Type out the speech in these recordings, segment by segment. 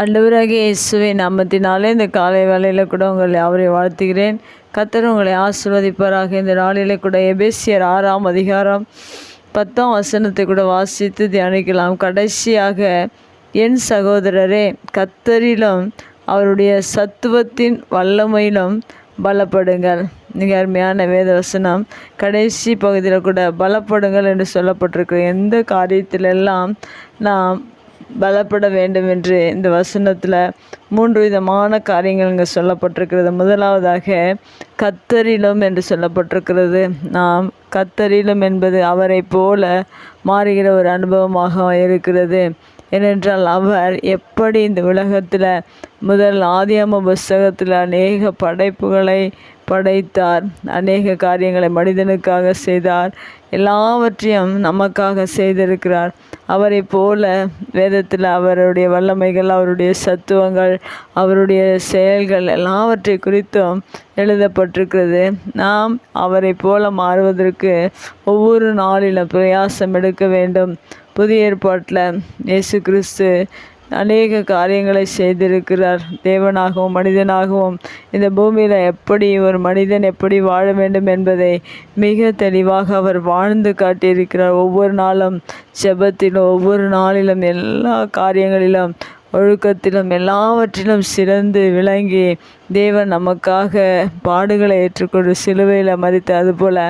ஆண்டவராகிய இயேசுவை நாமத்தினாலே இந்த காலை வேலையில் கூட உங்களை அவரை வாழ்த்துகிறேன். கத்தர் உங்களை ஆசிர்வதிப்பாராக. இந்த நாளிலே கூட எபேசியர் ஆறாம் அதிகாரம் பத்தாம் வசனத்தை கூட வாசித்து தியானிக்கலாம். கடைசியாக என் சகோதரரே கத்தரிலும் அவருடைய சத்துவத்தின் வல்லமையிலும் பலப்படுங்கள். மிக அருமையான வேத வசனம். கடைசி பகுதியில் கூட பலப்படுங்கள் என்று சொல்லப்பட்டிருக்கு. எந்த காரியத்திலெல்லாம் நாம் பலப்பட வேண்டும் என்று இந்த வசனத்தில் மூன்று விதமான காரியங்கள் இங்கே சொல்லப்பட்டிருக்கிறது. முதலாவதாக கத்தரிலும் என்று சொல்லப்பட்டிருக்கிறது. நாம் கத்தரிலும் என்பது அவரை போல மாறுகிற ஒரு அனுபவமாக இருக்கிறது. ஏனென்றால் அவர் எப்படி இந்த உலகத்தில் முதல் ஆதியாம புஸ்தகத்தில் அநேக படைப்புகளை படைத்தார். அநேக காரியங்களை மனிதனுக்காக செய்தார். எல்லாவற்றையும் நமக்காக செய்திருக்கிறார். அவரை போல வேதத்தில் அவருடைய வல்லமைகள் அவருடைய சத்துவங்கள் அவருடைய செயல்கள் எல்லாவற்றை குறித்தும் எழுதப்பட்டிருக்கிறது. நாம் அவரை போல மாறுவதற்கு ஒவ்வொரு நாளிலும் பிரயாசம் எடுக்க வேண்டும். புதிய ஏற்பாட்டில் இயேசு கிறிஸ்து அநேக காரியங்களை செய்திருக்கிறார். தேவனாகவும் மனிதனாகவும். இந்த பூமியில் எப்படி ஒரு மனிதன் எப்படி வாழ வேண்டும் என்பதை மிக தெளிவாக அவர் வாழ்ந்து காட்டியிருக்கிறார். ஒவ்வொரு நாளும் செபத்திலும் ஒவ்வொரு நாளிலும் எல்லா காரியங்களிலும் ஒழுக்கத்திலும் எல்லாவற்றிலும் சிறந்து விளங்கி தேவன் நமக்காக பாடுகளை ஏற்றுக்கொண்டு சிலுவையில் மதித்து அதுபோல்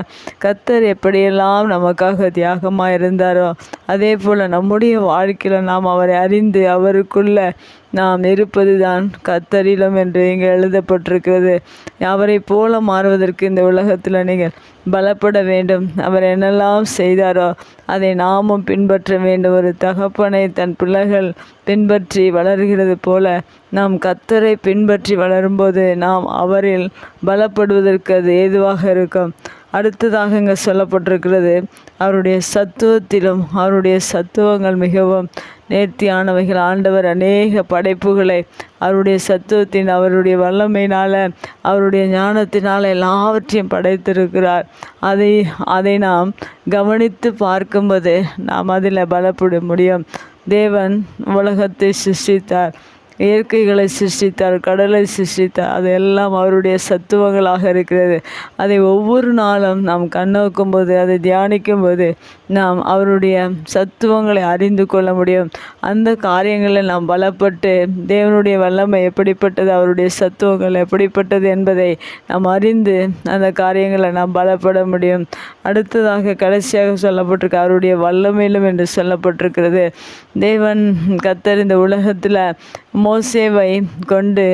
கத்தர் எப்படியெல்லாம் நமக்காக தியாகமாக இருந்தாரோ அதே போல் நம்முடைய வாழ்க்கையில் நாம் அவரை அறிந்து அவருக்குள்ள நாம் இருப்பது தான் கத்தரிலும் என்று இங்கே எழுதப்பட்டிருக்கிறது. அவரை போல மாறுவதற்கு இந்த உலகத்தில் நீங்கள் பலப்பட வேண்டும். அவர் என்னெல்லாம் செய்தாரோ அதை நாமும் பின்பற்ற வேண்டும். ஒரு தகப்பனை தன் பிள்ளைகள் பின்பற்றி வளர்கிறது போல நாம் கத்தரை பின்பற்றி வளரும்போது நாம் அவரில் பலப்படுவதற்கு அது ஏதுவாக இருக்கும். அடுத்ததாக இங்கே சொல்லப்பட்டிருக்கிறது அவருடைய சத்துவத்திலும் அவருடைய சத்துவங்கள் மிகவும் நேர்த்தியானவைகள். ஆண்டவர் அநேக படைப்புகளை அவருடைய சத்துவத்தின் அவருடைய வல்லமையினால் அவருடைய ஞானத்தினால் எல்லாவற்றையும் படைத்திருக்கிறார். அதை அதை நாம் கவனித்து பார்க்கும்போது நாம் அதில் பலப்பட முடியும். தேவன் உலகத்தை சிருஷ்டித்தார். இயற்கைகளை சிருஷ்டித்தார் கடலை சிருஷ்டித்தார். அதெல்லாம் அவருடைய சத்துவங்களாக இருக்கிறது. அதை ஒவ்வொரு நாளும் நாம் கண்ணோக்கும் போது அதை தியானிக்கும் போது நாம் அவருடைய சத்துவங்களை அறிந்து கொள்ள முடியும். அந்த காரியங்களில் நாம் பலப்பட்டு தேவனுடைய வல்லமை எப்படிப்பட்டது அவருடைய சத்துவங்கள் எப்படிப்பட்டது என்பதை நாம் அறிந்து அந்த காரியங்களை நாம் பலப்பட முடியும். அடுத்ததாக கடைசியாக சொல்லப்பட்டிருக்கு அவருடைய வல்லமையிலும் என்று சொல்லப்பட்டிருக்கிறது. தேவன் கத்தர் இந்த உலகத்தில் மோசேவை கொண்டு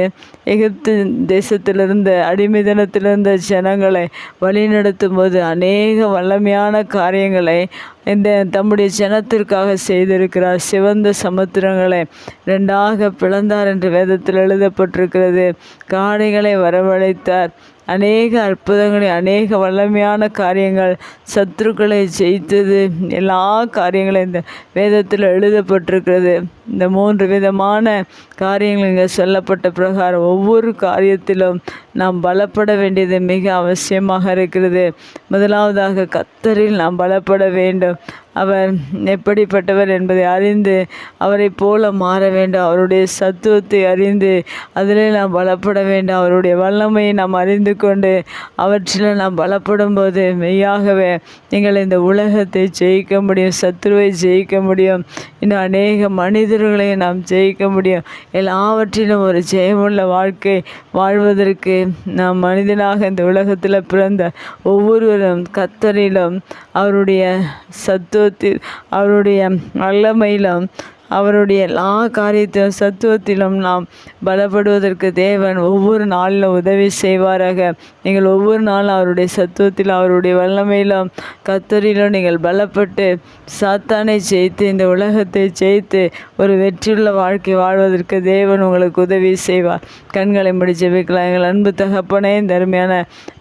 எகிப்து தேசத்திலிருந்து அடிமைதனத்திலிருந்த ஜனங்களை வழிநடத்தும் போது அநேக வல்லமையான காரியங்களை இந்த தம்முடைய ஜனத்திற்காக செய்திருக்கிறார். சிவந்த சமுத்திரங்களை ரெண்டாக பிளந்தார் என்று வேதத்தில் எழுதப்பட்டிருக்கிறது. காடைகளை வரவழைத்தார். அநேக அற்புதங்களை அநேக வல்லமையான காரியங்கள் சத்துருக்களை ஜெயித்தது. எல்லா காரியங்களும் இந்த வேதத்தில் எழுதப்பட்டிருக்கிறது. இந்த மூன்று விதமான காரியங்கள் இங்கே சொல்லப்பட்ட பிரகாரம். ஒவ்வொரு காரியத்திலும் நாம் பலப்பட வேண்டியது மிக அவசியமாக இருக்கிறது. முதலாவதாக கத்தரில் நாம் பலப்பட வேண்டும். அவர் எப்படிப்பட்டவர் என்பதை அறிந்து அவரை போல மாற வேண்டும். அவருடைய சத்துவத்தை அறிந்து அதில் நாம் பலப்பட வேண்டும். அவருடைய வல்லமையை நாம் அறிந்து கொண்டு அவற்றில் நாம் பலப்படும் போது மெய்யாகவே நீங்கள் இந்த உலகத்தை ஜெயிக்க முடியும் சத்துருவை ஜெயிக்க முடியும். இன்னும் அநேக மனிதர்களை நாம் ஜெயிக்க முடியும். எல்லாவற்றிலும் ஒரு ஜெயமுள்ள வாழ்க்கை வாழ்வதற்கு நாம் மனிதனாக இந்த உலகத்தில் பிறந்த ஒவ்வொருவரும் கத்தரிலும் அவருடைய சத்துவத்தில் அவருடைய வல்லமையிலும் அவருடைய எல்லா காரியத்திலும் சத்துவத்திலும் நாம் பலப்படுவதற்கு தேவன் ஒவ்வொரு நாளிலும் உதவி செய்வாராக. நீங்கள் ஒவ்வொரு நாளும் அவருடைய சத்துவத்தில் அவருடைய வல்லமையிலும் கத்தரிலும் நீங்கள் பலப்பட்டு சாத்தானை ஜெயித்து இந்த உலகத்தை ஜெயித்து ஒரு வெற்றியுள்ள வாழ்க்கை வாழ்வதற்கு தேவன் உங்களுக்கு உதவி செய்வார். கண்களை முடி ஜெபிக்கலாம். எங்கள் அன்பு தகப்பனே இந்த அருமையான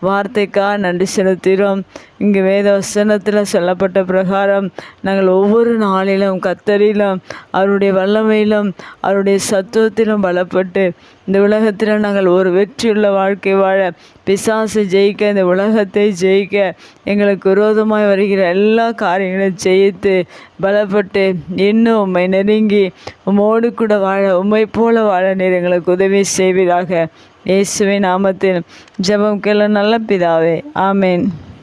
வார்த்தைக்காக நன்றி செலுத்துகிறோம். இங்கே வேத வசனத்தில் சொல்லப்பட்ட பிரகாரம் நாங்கள் ஒவ்வொரு நாளிலும் கத்தரிலும் அவருடைய வல்லமையிலும் அவருடைய சத்துவத்திலும் பலப்பட்டு இந்த உலகத்தில் நாங்கள் ஒரு வெற்றியுள்ள வாழ்க்கை வாழ பிசாசு ஜெயிக்க இந்த உலகத்தை ஜெயிக்க எங்களுக்கு விரோதமாய் வருகிற எல்லா காரியங்களையும் ஜெயித்து பலப்பட்டு இன்னும் உம்மை நெருங்கி உம்மோடு கூட வாழ உம்மை போல வாழ நீர் எங்களுக்கு உதவி செய்வீராக. இயேசுவின் நாமத்தில் ஜெபம் கேள நல்ல பிதாவே. ஆமேன்.